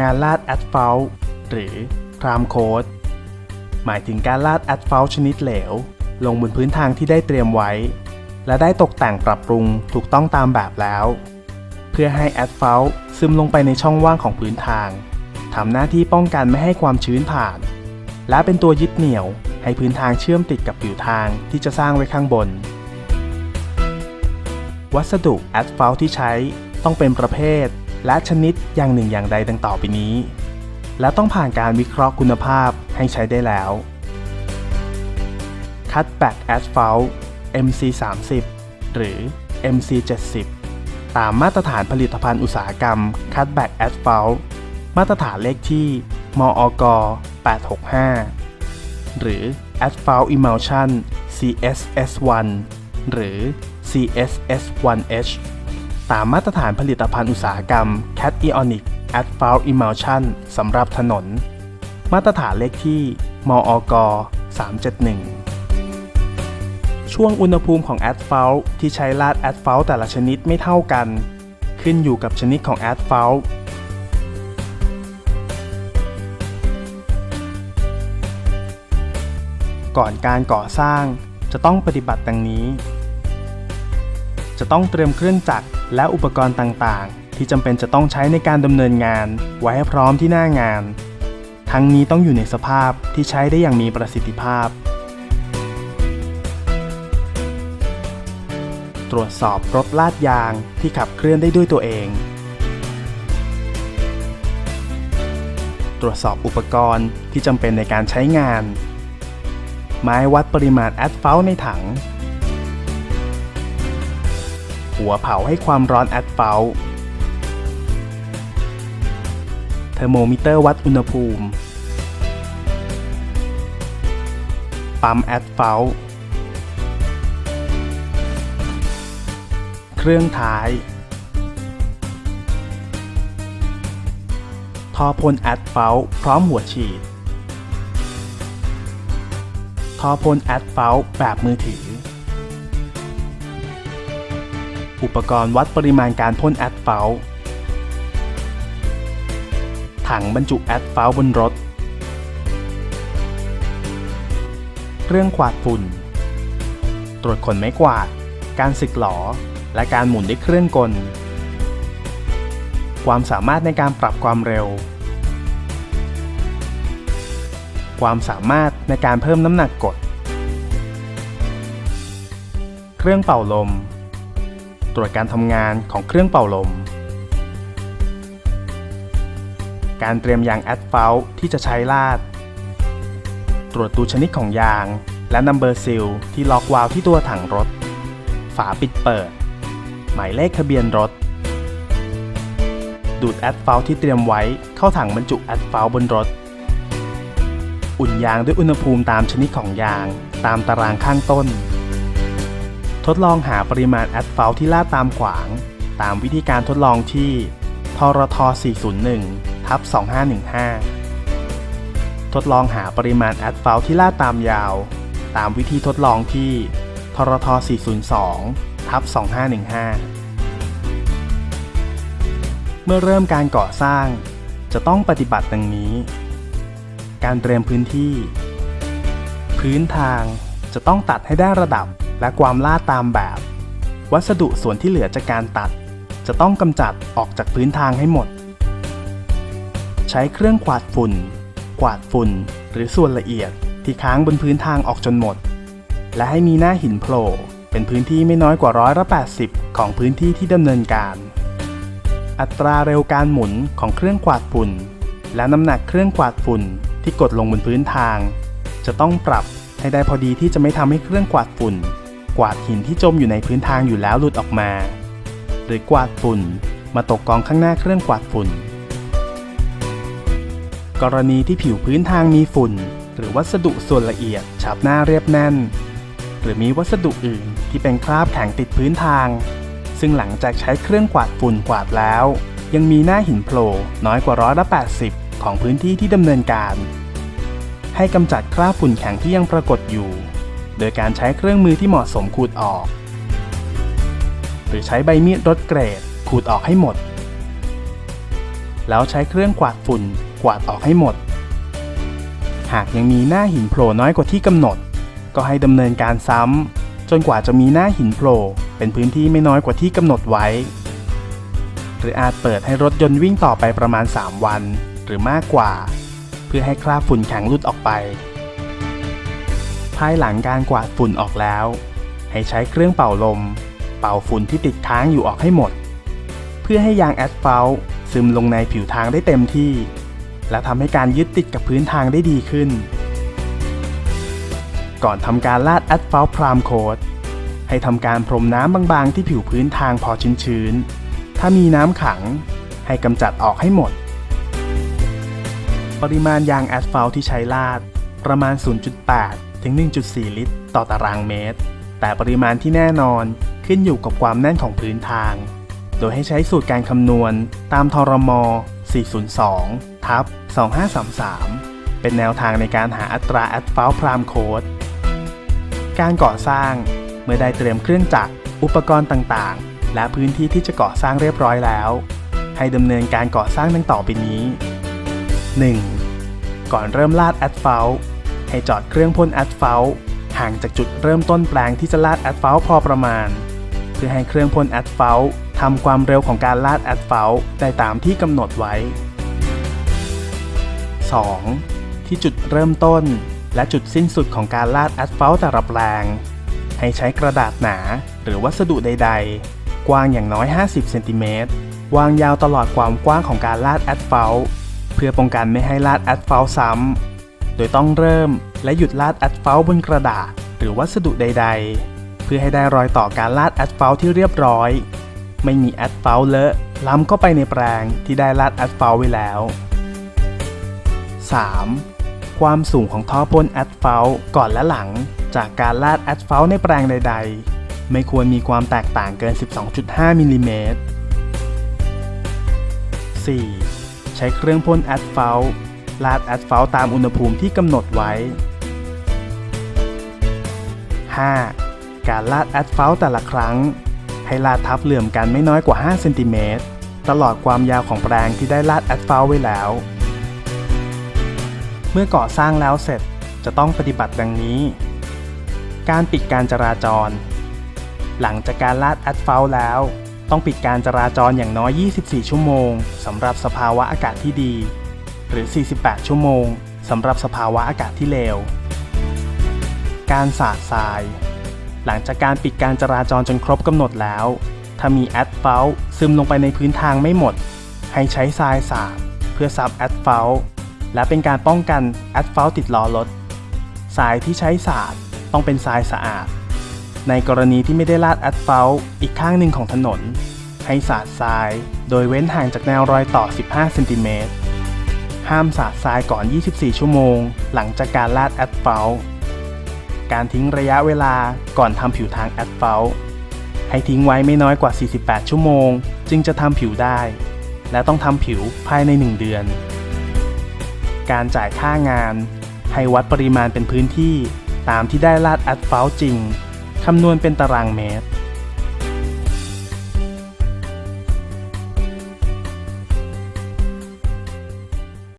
งานลาดแอสฟัลต์หรือพรามโคดหมายถึงการลาดแอสฟัลต์ชนิดเหลว ลงบนพื้นทางที่ได้เตรียมไว้ และได้ตกแต่งปรับปรุงถูกต้องตามแบบแล้ว เพื่อให้แอสฟัลต์ซึมลงไปในช่องว่างของพื้นทางทำหน้าที่ป้องกันไม่ให้ความชื้นผ่าน และเป็นตัวยึดเหนี่ยวให้พื้นทางเชื่อมติดกับผิวทางที่จะสร้างไว้ข้างบน วัสดุแอสฟัลต์ที่ใช้ต้องเป็นประเภท และชนิดอย่างหนึ่งอย่างใดดังต่อไปนี้ และต้องผ่านการวิเคราะห์คุณภาพให้ใช้ได้แล้ว Cutback Asphalt MC30 หรือ MC70 ตามมาตรฐานผลิตภัณฑ์อุตสาหกรรม Cutback Asphalt มาตรฐานเลขที่ มอก865 หรือ Asphalt Emulsion CSS1 หรือ CSS1H ตามมาตรฐานผลิตภัณฑ์อุตสาหกรรม Cat Ionic Asphalt Emulsion สำหรับถนน มาตรฐานเลขที่ มอก371 ช่วงอุณหภูมิของแอสฟัลต์ที่ใช้ลาดแอสฟัลต์แต่ละชนิดไม่เท่ากัน ขึ้นอยู่กับชนิดของแอสฟัลต์ก่อนการก่อสร้างจะต้องปฏิบัติดังนี้ จะต้องเตรียมเครื่องจักรและอุปกรณ์ต่างๆ ที่จำเป็นจะต้องใช้ในการดำเนินงาน ไว้ให้พร้อมที่หน้างาน ทั้งนี้ต้องอยู่ในสภาพที่ใช้ได้อย่างมีประสิทธิภาพ ตรวจสอบรถลาดยางที่ขับเคลื่อนได้ด้วยตัวเอง ตรวจสอบอุปกรณ์ที่จำเป็นในการใช้งาน ไม้วัดปริมาณแอสฟัลต์ในถัง หัวเผาให้ความร้อนแอสฟัลเทอร์โมมิเตอร์วัดอุณหภูมิ ปั๊มแอสฟัลเครื่องท้ายท่อพ่นแอดเฟลพร้อมหัวฉีดท่อพ่นแอดเฟลแบบมือถือ อุปกรณ์วัดปริมาณการพ่นแอดเฟล์ตถังบรรจุแอดเฟล์ตบนรถ เครื่องกวาดฝุ่น ตรวจขนไม้กวาด การสึกหลอ และการหมุนด้วยเครื่องกล ความสามารถในการปรับความเร็ว ความสามารถในการเพิ่มน้ำหนักกด เครื่องเป่าลม ตรวจการทำงานของเครื่องเป่าลม การเตรียมยางแอดเฟลที่จะใช้ลาด ตรวจดูชนิดของยาง และนัมเบอร์ซิลที่ล็อกวาล์วที่ตัวถังรถ ฝาปิดเปิด หมายเลขทะเบียนรถ ดูดแอดเฟลที่เตรียมไว้เข้าถังบรรจุแอดเฟลบนรถ อุ่นยางด้วยอุณหภูมิตามชนิดของยางตามตารางข้างต้น ดลองหาปริมาณแอดเฟลที่ลาดตามขวาง ตามวิธีการทดลองที่ทรท 401 ทับ 2515 ทดลองหาปริมาณแอดเฟลที่ลาดตามยาว ตามวิธีทดลองที่ทรท 402 ทับ 2515 เมื่อเริ่มการก่อสร้าง จะต้องปฏิบัติดังนี้ การเตรียมพื้นที่ พื้นทางจะต้องตัดให้ได้ระดับ และความลาดตามแบบ วัสดุส่วนที่เหลือจากการตัด จะต้องกำจัดออกจากพื้นทางให้หมด ใช้เครื่องกวาดฝุ่น กวาดฝุ่น หรือส่วนละเอียดที่ค้างบนพื้นทางออกจนหมด และให้มีหน้าหินโผล่เป็นพื้นที่ไม่น้อยกว่าร้อยละ80 ของพื้นที่ที่ดำเนินการ อัตราเร็วการหมุนของเครื่องกวาดฝุ่น และน้ำหนักเครื่องกวาดฝุ่นที่กดลงบนพื้นทาง จะต้องปรับให้ได้พอดีที่จะไม่ทำให้เครื่องกวาดฝุ่น วาดหินที่จมอยู่ในพื้นทางอยู่แล้วหลุดออกมา หรือกวาดฝุ่นมาตกกองข้างหน้าเครื่องกวาดฝุ่น กรณีที่ผิวพื้นทางมีฝุ่น หรือวัสดุส่วนละเอียดฉาบหน้าเรียบแน่น หรือมีวัสดุอื่นที่เป็นคราบแข็งติดพื้นทาง ซึ่งหลังจากใช้เครื่องกวาดฝุ่นกวาดแล้ว ยังมีหน้าหินโผล่น้อยกว่าร้อยละ80 ของพื้นที่ที่ดำเนินการ ให้กำจัดคราบฝุ่นแข็งที่ยังปรากฏอยู่ โดยการใช้เครื่องมือที่เหมาะสมขูดออก หรือใช้ใบมีดรถเกรดขูดออกให้หมด แล้วใช้เครื่องกวาดฝุ่นกวาดออกให้หมด หากยังมีหน้าหินโผล่น้อยกว่าที่กำหนด ก็ให้ดำเนินการซ้ำจนกว่าจะมีหน้าหินโผล่เป็นพื้นที่ไม่น้อยกว่าที่กำหนดไว้ หรืออาจเปิดให้รถยนต์วิ่งต่อไปประมาณ 3 วัน หรือมากกว่า เพื่อให้คราบฝุ่นแข็งลุดออกไป ภายหลังการกวาดฝุ่นออกแล้ว ให้ใช้เครื่องเป่าลม เป่าฝุ่นที่ติดค้างอยู่ออกให้หมด เพื่อให้ยางแอสฟัลต์ซึมลงในผิวทางได้เต็มที่ และทำให้การยึดติดกับพื้นทางได้ดีขึ้น ก่อนทำการลาดแอสฟัลต์พรามโคดให้ทำการพรมน้ำบางๆ ที่ผิวพื้นทางพอชื้นๆ ถ้ามีน้ำขัง ให้กำจัดออกให้หมด ปริมาณยางแอสฟัลต์ที่ใช้ลาดประมาณ 0.8 ถึง 1.4 ลิตร ต่อตารางเมตร แต่ปริมาณที่แน่นอนขึ้นอยู่กับความแน่นของพื้นทาง โดยให้ใช้สูตรการคำนวณตามทรม 402 ทับ 2533 เป็นแนวทางในการหาอัตราแอสฟัลต์พรามโคดการก่อสร้างเมื่อได้เตรียมเครื่องจักร อุปกรณ์ต่างๆ และพื้นที่ที่จะก่อสร้างเรียบร้อยแล้ว ให้ดำเนินการก่อสร้างดังต่อไปนี้ 1. ก่อนเริ่มลาดแอสฟัลต์ ให้จอดเครื่องพ่นแอสฟัลต์ห่างจากจุดเริ่มต้นแปลงที่จะลาดแอสฟัลต์พอประมาณ เพื่อให้เครื่องพ่นแอสฟัลต์ทำความเร็วของการลาดแอสฟัลต์ได้ตามที่กำหนดไว้ 2. ที่จุดเริ่มต้น และจุดสิ้นสุดของการลาดแอสฟัลต์แต่ละแปลง ให้ใช้กระดาษหนาหรือวัสดุใด ๆ กว้างอย่างน้อย 50เซนติเมตรวางยาวตลอดความกว้างของการลาดแอสฟัลต์เพื่อป้องกันไม่ให้ลาดแอสฟัลต์ซ้ำ ดยต้องเริ่ม และหยุดลาดแอสฟัลต์บนกระดาษ หรือวัสดุใด ๆ เพื่อให้ได้รอยต่อการลาดแอสฟัลต์ที่เรียบร้อย ไม่มีแอสฟัลต์เลอะล้ำเข้าไปในแปลงที่ได้ลาดแอสฟัลต์ไว้แล้ว 3. ความสูงของท่อพ่นแอสฟัลต์ก่อนและหลัง จากการลาดแอสฟัลต์ในแปลงใด ๆ ไม่ควรมีความแตกต่างเกิน 12.5มิลลิเมตร 4. ใช้เครื่องพ่นแอสฟัลต์ ลาดแอสฟัลต์ตามอุณหภูมิที่กำหนดไว้ 5. การลาดแอสฟัลต์แต่ละครั้ง ให้ลาดทับเหลื่อมกันไม่น้อยกว่า 5 เซนติเมตร ตลอดความยาวของแปลงที่ได้ลาดแอสฟัลต์ไว้แล้ว เมื่อก่อสร้างแล้วเสร็จจะต้องปฏิบัติดังนี้ การปิดการจราจร หลังจากการลาดแอสฟัลต์แล้ว ต้องปิดการจราจรอย่างน้อย 24 ชั่วโมงสำหรับสภาวะอากาศที่ดี หรือ 48 ชั่วโมงสำหรับสภาวะอากาศที่เลว การสาดทราย หลังจากการปิดการจราจรจนครบกำหนดแล้ว ถ้ามีแอสฟัลต์ซึมลงไปในพื้นทางไม่หมด ให้ใช้ทรายสาดเพื่อซับแอสฟัลต์และเป็นการป้องกันแอสฟัลต์ติดล้อรถทรายที่ใช้สาดต้องเป็นทรายสะอาด ในกรณีที่ไม่ได้ลาดแอสฟัลต์อีกข้างหนึ่งของถนนให้สาดทราย โดยเว้นห่างจากแนวรอยต่อ 15 เซนติเมตร ห้ามสาดทรายก่อน 24 ชั่วโมง หลังจากการลาดแอสฟัลต์การทิ้งระยะเวลาก่อนทำผิวทางแอสฟัลต์ให้ทิ้งไว้ไม่น้อยกว่า 48 ชั่วโมง จึงจะทำผิวได้ และต้องทำผิวภายใน 1 เดือน การจ่ายค่างาน ให้วัดปริมาณเป็นพื้นที่ตามที่ได้ลาดแอสฟัลต์จริง คำนวณเป็นตารางเมตร